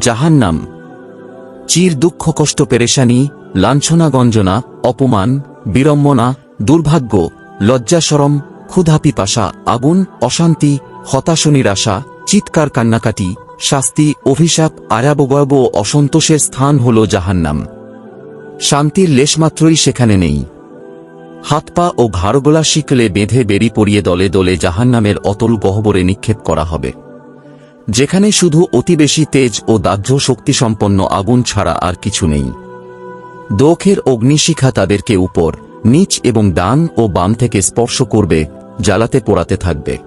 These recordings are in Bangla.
জাহান্নাম। চির দুঃখ, কষ্ট, পেরেশানি, লাঞ্ছনা, গঞ্জনা, অপমান, বিড়ম্বনা, দুর্ভাগ্য লজ্জাসরম ক্ষুধা, পিপাসা, আগুন, অশান্তি, হতাশ, নিরাশা, চিৎকার, কান্নাকাটি, শাস্তি, অভিশাপ আয়াবগয়ব ও অসন্তোষের স্থান হল জাহান্নাম। শান্তির লেশমাত্রই সেখানে নেই। হাত, পা ও ঘাড়গোলা শিকলে বেঁধে বেরি পড়িয়ে দলে দলে জাহান্নামের অতল গহ্বরে নিক্ষেপ করা হবে। যেখানে শুধু অতি বেশি তেজ ও দাহ্য শক্তিসম্পন্ন আগুন ছাড়া আর কিছু নেই। দোখের অগ্নিশিখা তাদেরকে উপর, নিচ এবং ডান ও বাম থেকে স্পর্শ করবে, জ্বালাতে পোড়াতে থাকবে।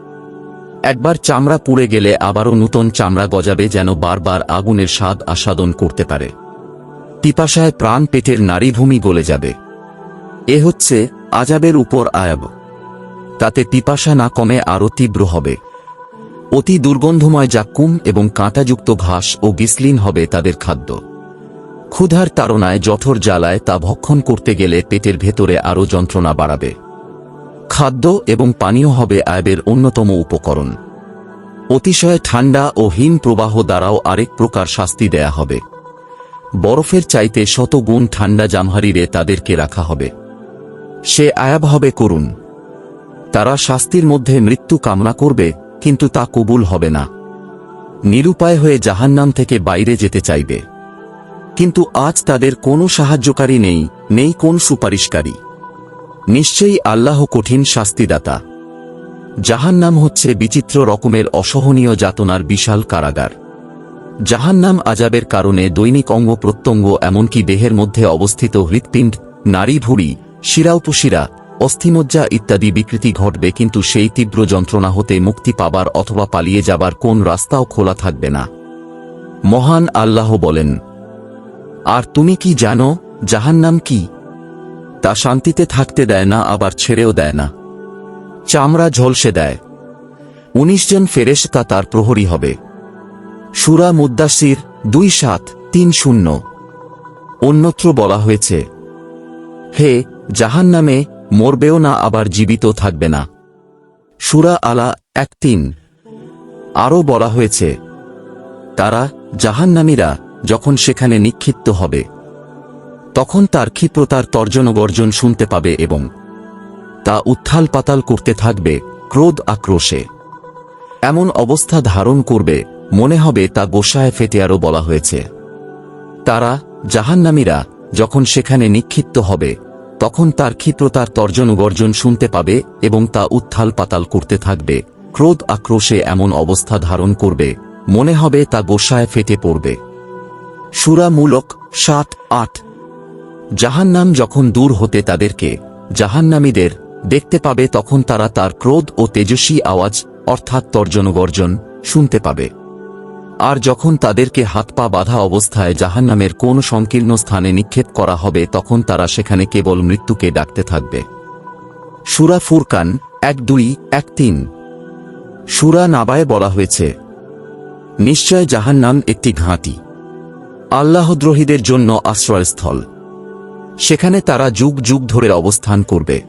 একবার চামড়া পুড়ে গেলে আবারও নূতন চামড়া গজাবে যেন বারবার আগুনের স্বাদ আস্বাদন করতে পারে। পিপাসায় প্রাণ পেটের নারীভূমি গলে যাবে। এ হচ্ছে আজাবের উপর আয়াব। তাতে পিপাসা না কমে আরও তীব্র হবে। অতি দুর্গন্ধময় জাক্কুম এবং কাঁটাযুক্ত ঘাস ও গিসলিন হবে তাদের খাদ্য। ক্ষুধার তাড়নায় জঠর জ্বালায় তা ভক্ষণ করতে গেলে পেটের ভেতরে আরও যন্ত্রণা বাড়াবে। খাদ্য এবং পানীয় হবে আয়বের অন্যতম উপকরণ। অতিশয় ঠান্ডা ও হিম প্রবাহ দ্বারাও আরেক প্রকার শাস্তি দেয়া হবে। বরফের চাইতে শত গুণ ঠান্ডা জামহারিরে তাদেরকে রাখা হবে। সে আয়াব হবে করুন তারা শাস্তির মধ্যে মৃত্যু কামনা করবে কিন্তু তা কবুল হবে না। নিরুপায় হয়ে জাহান্নাম থেকে বাইরে যেতে চাইবে। কিন্তু আজ তাদের কোনো সাহায্যকারী নেই নেই কোন সুপারিশকারী। নিশ্চয়ই আল্লাহ কঠিন শাস্তিদাতা। জাহান্নাম হচ্ছে বিচিত্র রকমের অসহনীয় যাতনার বিশাল কারাগার। জাহান্নাম আজাবের কারণে দৈনিক অঙ্গ প্রত্যঙ্গ এমনকি দেহের মধ্যে অবস্থিত হৃৎপিণ্ড, নারী ভুড়ি শিরাউপশিরা অস্থিমজ্জা ইত্যাদি বিকৃতি ঘটবে কিন্তু সেই তীব্র যন্ত্রণা হতে মুক্তি পাবার অথবা পালিয়ে যাবার কোন রাস্তাও খোলা থাকবে না। মহান আল্লাহ বলেন, আর তুমি কি জানো জাহান্নাম কি? তা শান্তিতে থাকতে দেয় না, আবার ছেড়েও দেয় না। চামড়া ঝলসে দেয়। উনিশ জন ফেরেশ তা তার প্রহরী হবে। সুরা মুদ্দাসির দুই সাত তিন শূন্য। অন্যত্র বলা হয়েছে, হে জাহান নামে মরবেও না, আবার জীবিত থাকবে না। সুরা আলা এক তিন আরও বলা হয়েছে, তারা জাহান্নামীরা যখন সেখানে নিক্ষিপ্ত হবে, তখন তার ক্ষিপ্রতার তর্জন গর্জন শুনতে পাবে এবং তা উত্থাল পাতাল করতে থাকবে ক্রোধ আক্রোশে। এমন অবস্থা ধারণ করবে, মনে হবে তা গোসায় ফেটে আরও বলা হয়েছে। তারা জাহান্নামীরা যখন সেখানে নিক্ষিপ্ত হবে তখন তার ক্ষিপ্রতার তর্জন গর্জন শুনতে পাবে এবং তা উত্থাল পাতাল করতে থাকবে। ক্রোধ আক্রোশে এমন অবস্থা ধারণ করবে। মনে হবে তা গোসায় ফেটে পড়বে। সুরামূলক সাত, আট। জাহান্নাম যখন দূর হতে তাদেরকে জাহান্নামীদের দেখতে পাবে তখন তারা তার ক্রোধ ও তেজস্বী আওয়াজ অর্থাৎ তর্জন গর্জন শুনতে পাবে। আর যখন তাদেরকে হাত পা বাঁধা অবস্থায় জাহান্নামের কোন সংকীর্ণ স্থানে নিক্ষেপ করা হবে, তখন তারা সেখানে কেবল মৃত্যুকে ডাকতে থাকবে। সুরা ফুরকান, এক দুই, এক তিন। সুরা নাবায় বলা হয়েছে, নিশ্চয় জাহান্নাম একটি ঘাঁটি। আল্লাহদ্রোহীদের জন্য আশ্রয়স্থল। সেখানে তারা যুগ যুগ ধরে অবস্থান করবে।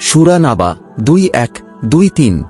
সুরা নাবা, দুই এক, দুই তিন।